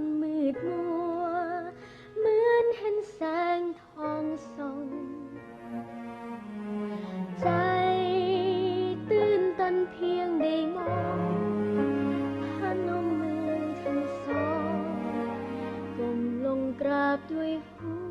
นมืดมัว เหมือนเห็นแสงทองส่องใจตื่นตันเพียงได้มองพนมมือทั้งสองก้มลงกราบด้วยหัว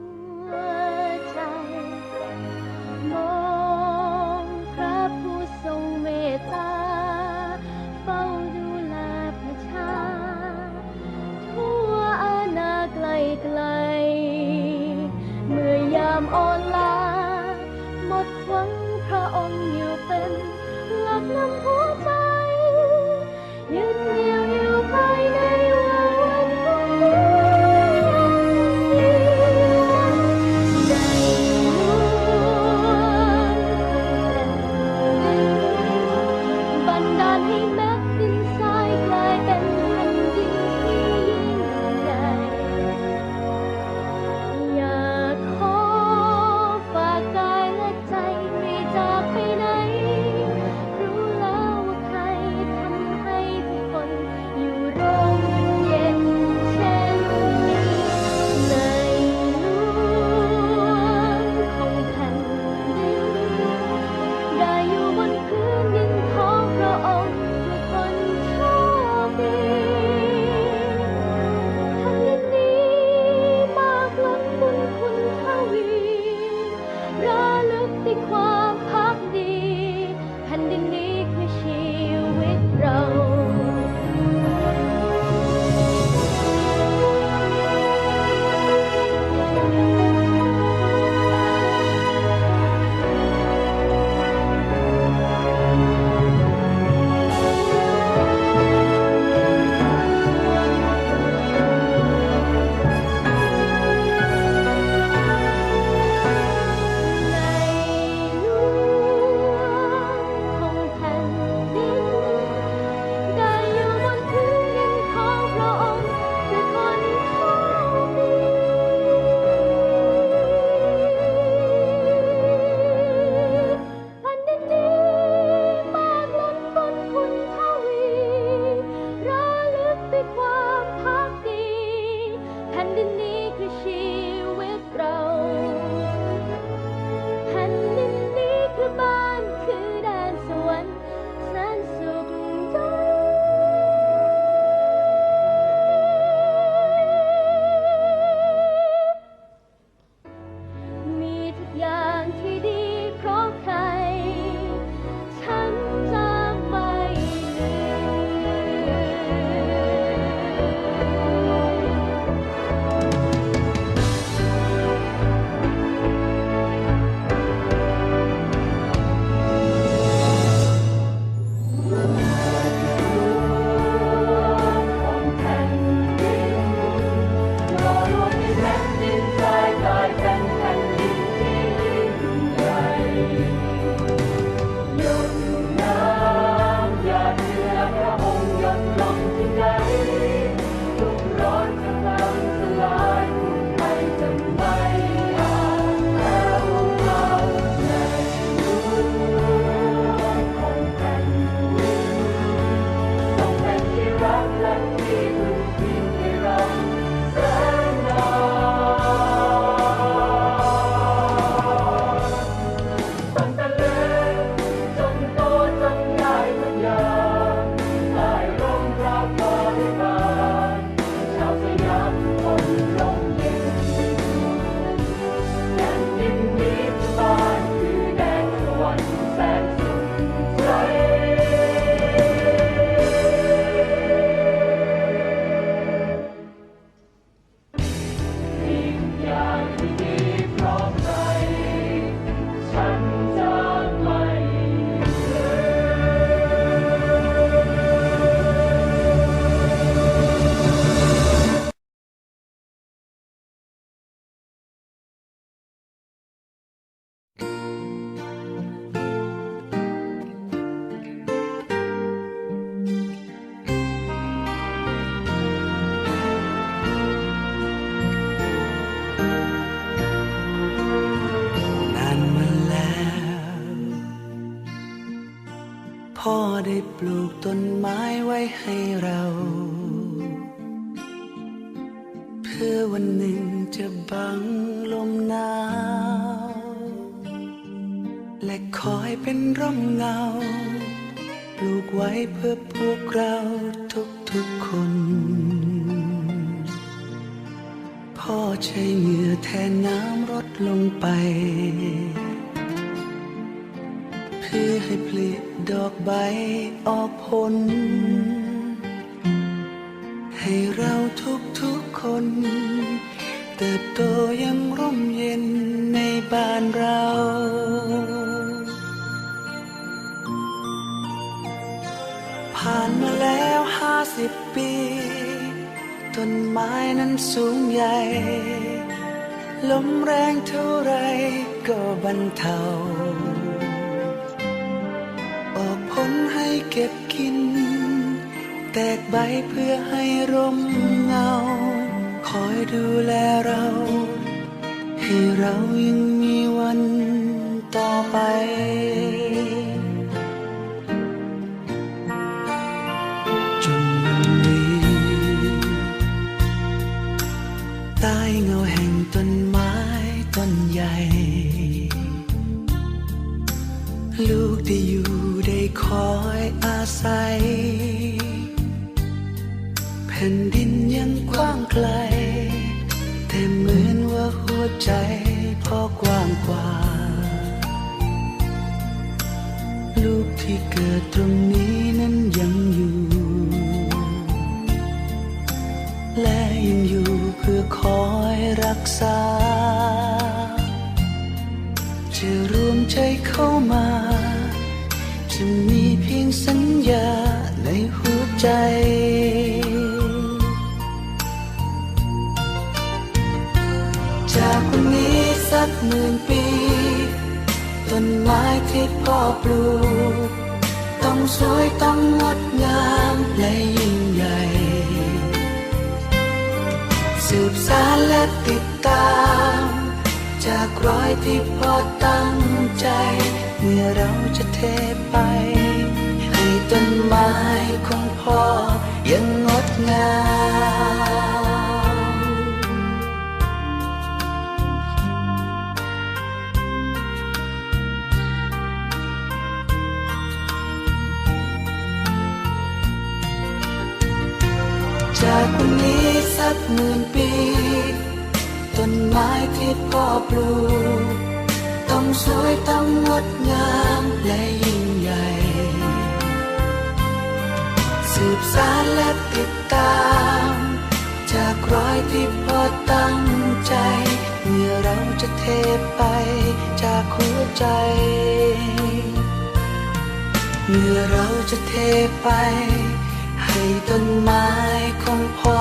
ังจะบังลมหนาว และคอยเป็นร่มเงา ปลูกไว้เพื่อพวกเราทุกๆคน พ่อใช้เหงื่อแทนน้ำรดลงไป เพื่อให้ผลิดอกใบออกผล ให้เราทุกๆคน เติบโตยังร่มเย็นในบ้านเรา ผ่านมาแล้วห้าสิบปี ต้นไม้นั้นสูงใหญ่ ลมแรงเท่าไรก็บรรเทา ออกผลให้เก็บกิน แตกใบเพื่อให้ร่มเงา อยดูแลเรา ให้เรายังมีวันต่อไป จนวันนี้ใต้เงาแห่งต้นไม้ต้นใหญ่ ลูกได้อยู่ได้คอยอาศัยแผ่นดินยังกว้างไกล ใจพ่อกว้างกว่า ลูกที่เกิดตรงนี้นั้นยังอยู่ และยังอยู่เพื่อคอยรักษา จะรวมใจเข้ามา จะมีเพียงสัญญาในหัวใจ ม้ที่พ่อปลูก ต้องสวยต้องงดงามและยิ่งใหญ่ สืบสารและติดตาม จากรอยที่พ่อตั้งใจ เมื่อเราจะเทไป ให้ต้นไม้ของพ่อยังงดงาม หมื่นปี ต้นไม้ที่พ่อปลูก ต้องสวยต้องงดงามและยิ่งใหญ่ สืบสารและติดตาม จากรอยที่พ่อตั้งใจเมื่อเราจะเทไปจากหัวใจเมื่อเราจะเทไป ให้ต้นไม้ของพ่อ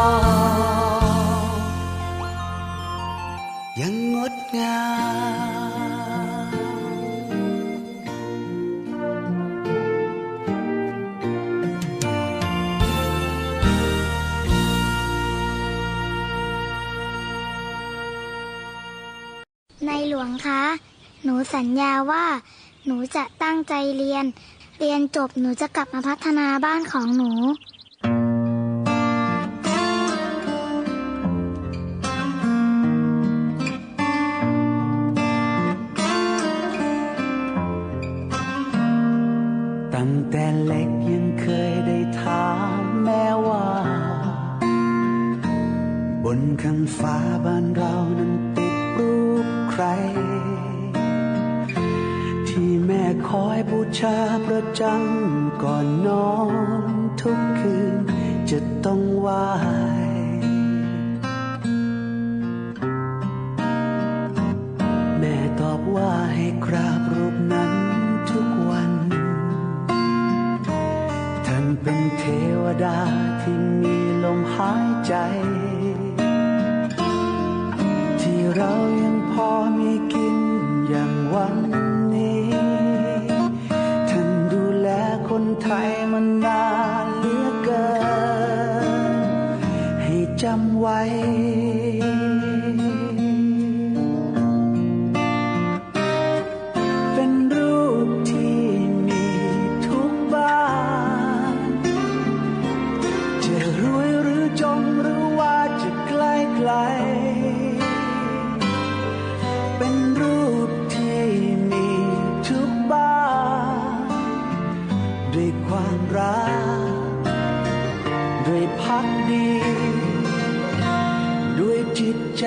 ยังงดงามในหลวงคะ หนูสัญญาว่า หนูจะตั้งใจเรียน เรียนจบหนูจะกลับมาพัฒนาบ้านของหนู ตั้งแต่เล็กยังเคยได้ถามแม่ว่า บนข้างฟ้าบ้านเรานั้นติดรูปใคร ที่แม่คอยบูชาประจำก่อนนอนทุกคืนจะต้องว่า จิตใจ